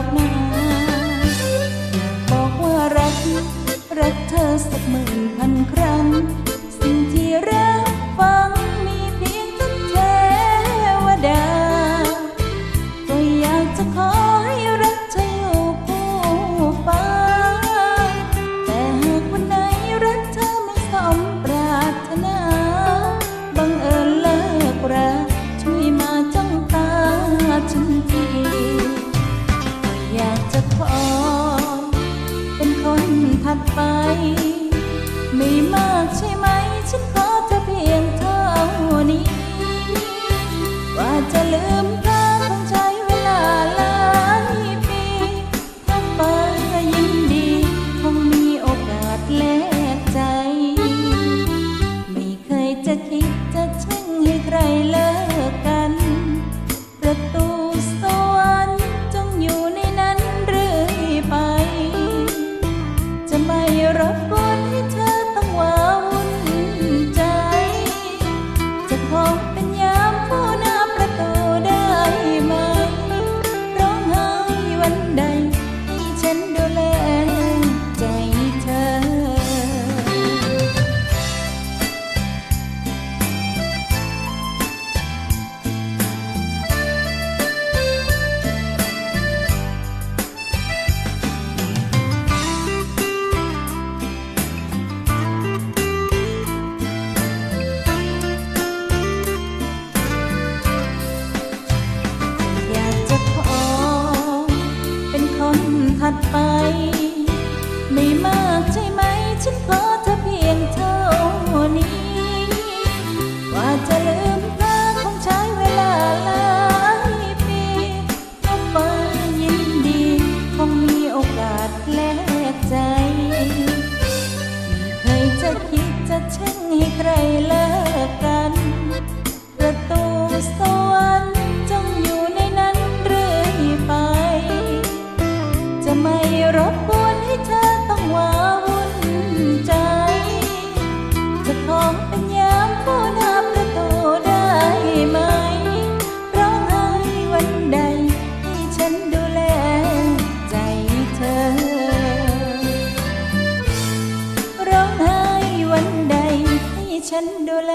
อกมา บอกว่ารัก รักเธอสักหมื่นพันครั้งัดไป ไม่มากใช่ไหม ฉันขอเธอเพียงเท่านี้ ว่าจะลืม ลกใจ ไม่เคยจะคิดจะแช่งให้ใครเลิกกัน ประตูสวรรค์จงอยู่ในนั้นเรื่อยไป จะไม่รบกวนให้เธอต้องว้าวุ่นใจ ฉันดูแล